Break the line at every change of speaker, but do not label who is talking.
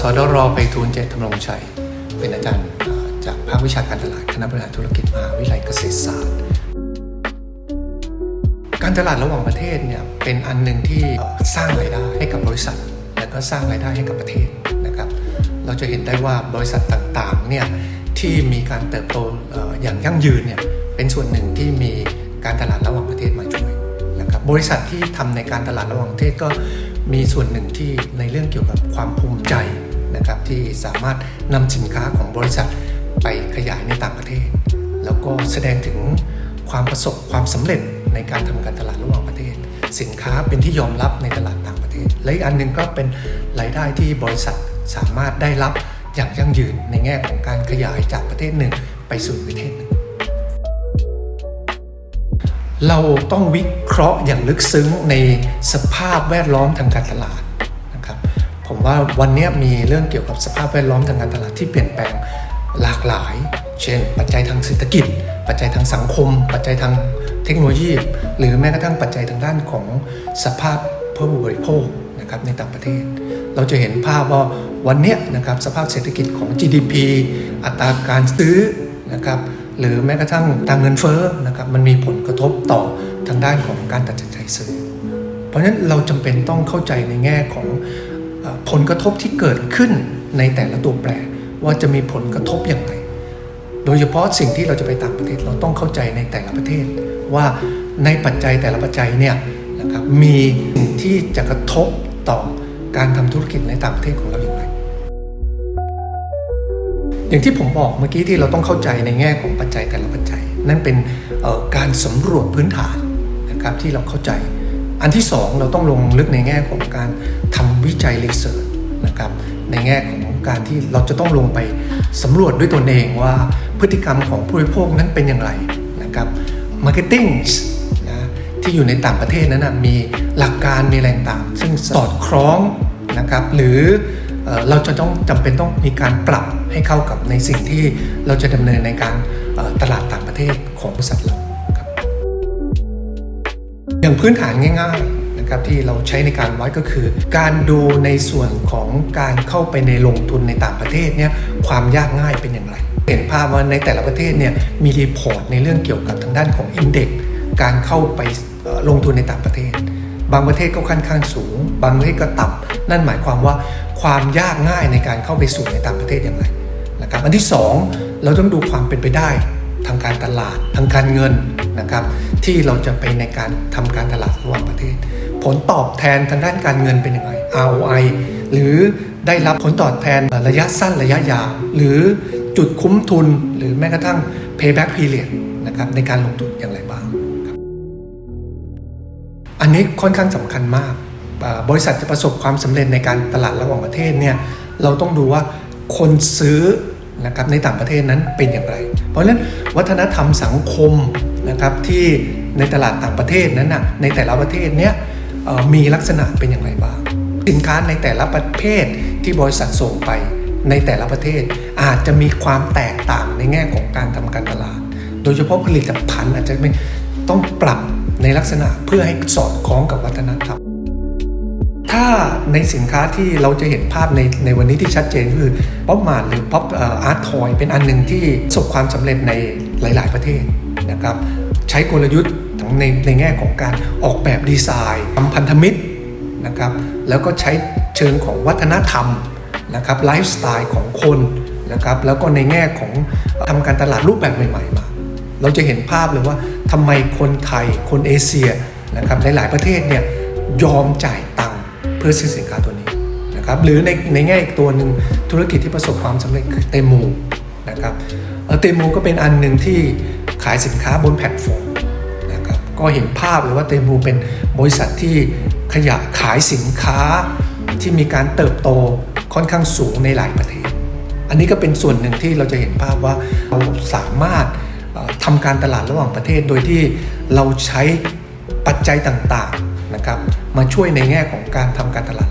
สดรไปทูลเจตธำรงชัย เป็นอาจารย์จากภาควิชาการตลาดคณะบริหารธุรกิจมหาวิทยาลัยเกษตรศาสตร์ การตลาดระหว่างประเทศเนี่ยเป็นอันหนึ่งที่สร้างรายได้ให้กับบริษัท และก็สร้างรายได้ให้กับประเทศนะครับ เราจะเห็นได้ว่าบริษัทต่างๆเนี่ยที่มีการเติบโตเอ่ออย่างยั่งยืนเนี่ยเป็นส่วนหนึ่งที่มีการตลาดระหว่างประเทศมาช่วยนะครับบริษัทที่ทำในการตลาดระหว่างประเทศก็ มีส่วนหนึ่งที่ในเรื่องเกี่ยวกับความภูมิใจนะครับที่สามารถนำสินค้าของบริษัทไปขยายในต่างประเทศ แล้วก็แสดงถึงความประสบความสำเร็จในการทำการตลาดระหว่างประเทศ สินค้าเป็นที่ยอมรับในตลาดต่างประเทศ และอีกอันหนึ่งก็เป็นรายได้ที่บริษัทสามารถได้รับอย่างยั่งยืนในแง่ของการขยายจากประเทศหนึ่งไปสู่ประเทศหนึ่ง เราต้องวิเคราะห์อย่างลึกซึ้งในสภาพแวดล้อมทางการตลาดนะครับผมว่าวันนี้มีเรื่องเกี่ยวกับสภาพแวดล้อมทางการตลาดที่เปลี่ยนแปลงหลากหลาย เช่น ปัจจัยทางเศรษฐกิจ ปัจจัยทางสังคม ปัจจัยทางเทคโนโลยี หรือแม้กระทั่งปัจจัยทางด้านของสภาพผู้บริโภคนะครับในต่างประเทศ เราจะเห็นภาพว่าวันนี้นะครับสภาพเศรษฐกิจของ GDP อัตราการซื้อนะครับ หรือแม้กระทั่งทางเงินเฟ้อนะครับมันมีผลกระทบต่อทางด้านของการตัดสินใจซื้อ เพราะฉะนั้นเราจำเป็นต้องเข้าใจในแง่ของผลกระทบที่เกิดขึ้นในแต่ละตัวแปรว่าจะมีผลกระทบอย่างไร โดยเฉพาะสิ่งที่เราจะไปต่างประเทศเราต้องเข้าใจในแต่ละประเทศ ว่าในปัจจัยแต่ละปัจจัยเนี่ยนะครับมีสิ่งที่จะกระทบต่อการทำธุรกิจในต่างประเทศของเรา อย่างที่ผมบอกเมื่อกี้ที่เราต้องเข้าใจในแง่ของปัจจัยแต่ละปัจจัย นั่นเป็นการสำรวจพื้นฐานนะครับที่เราเข้าใจ อันที่สองเราต้องลงลึกในแง่ของการทำวิจัยรีเสิร์ชนะครับในแง่ของการที่เราจะต้องลงไปสำรวจด้วยตนเองว่าพฤติกรรมของผู้บริโภคนั้นเป็นอย่างไรนะครับมาร์เก็ตติ้งนะที่อยู่ในต่างประเทศนั้นนะมีหลักการมีแรงต่าง ซึ่งสอดคล้องนะครับหรือ เราจะต้องจำเป็นต้องมีการปรับให้เข้ากับในสิ่งที่เราจะดำเนินในการตลาดต่างประเทศของบริษัทเราครับอย่างพื้นฐานง่ายๆนะครับที่เราใช้ในการวัดก็คือ การดูในส่วนของการเข้าไปในลงทุนในต่างประเทศเนี่ยความยากง่ายเป็นอย่างไร เห็นภาพว่าในแต่ละประเทศเนี่ยมีรีพอร์ตในเรื่องเกี่ยวกับทางด้านของอินเด็กการเข้าไปลงทุนในต่างประเทศ บางประเทศก็ค่อนข้างสูง บางประเทศก็ต่ำนั่นหมายความว่าความยากง่ายในการเข้าไปสู่ในต่างประเทศอย่างไรนะครับอันที่สองเราต้องดูความเป็นไปได้ทางการตลาดทางการเงินนะครับที่เราจะไปในการทำการตลาดระหว่างประเทศ ผลตอบแทนทางด้านการเงินเป็นยังไง ROI หรือได้รับผลตอบแทนระยะสั้นระยะยาวหรือจุดคุ้มทุนหรือแม้กระทั่ง payback period นะครับในการลงทุนอย่างไรบ้าง อันนี้ค่อนข้างสำคัญมาก บริษัทจะประสบความสำเร็จในการตลาดระหว่างประเทศเนี่ยเราต้องดูว่าคนซื้อนะครับในต่างประเทศนั้นเป็นอย่างไร เพราะฉะนั้นวัฒนธรรมสังคมนะครับที่ในตลาดต่างประเทศนั้นนะในแต่ละประเทศเนี้ยมีลักษณะเป็นอย่างไรบ้าง สินค้าในแต่ละประเภทที่บริษัทส่งไปในแต่ละประเทศอาจจะมีความแตกต่างในแง่ของการทำการตลาด โดยเฉพาะผลิตภัณฑ์อาจจะต้องปรับ ในลักษณะเพื่อให้สอดคล้องกับวัฒนธรรม ถ้าในสินค้าที่เราจะเห็นภาพในในวันนี้ที่ชัดเจนคือป๊อปมาร์หรือป๊อปอาร์ตทอยเป็นอันหนึ่งที่ประสบความสำเร็จในหลาย ๆ ประเทศนะครับใช้กลยุทธ์ทั้งในในแง่ของการออกแบบดีไซน์ทำพันธมิตรนะครับแล้วก็ใช้เชิงของวัฒนธรรมนะครับไลฟ์สไตล์ของคนนะครับแล้วก็ในแง่ของทำการตลาดรูปแบบใหม่ ๆ มา เราจะเห็นภาพเลยว่า ทำไมคนไทยคนเอเชียนะครับหลายๆประเทศเนี่ยยอมจ่ายตังค์เพื่อซื้อสินค้าตัวนี้นะครับหรือในในแง่อีกตัวหนึ่งธุรกิจที่ประสบความสำเร็จคือเตมูนะครับเตมูก็เป็นอันหนึ่งที่ขายสินค้าบนแพลตฟอร์มนะครับก็เห็นภาพเลยว่าเตมูเป็นบริษัทที่ขยะขายสินค้าที่มีการเติบโตค่อนข้างสูงในหลายประเทศ อันนี้ก็เป็นส่วนหนึ่งที่เราจะเห็นภาพว่าเราสามารถ ทำการตลาดระหว่างประเทศ โดยที่เราใช้ปัจจัยต่างๆนะครับมาช่วยในแง่ของการทำการตลาด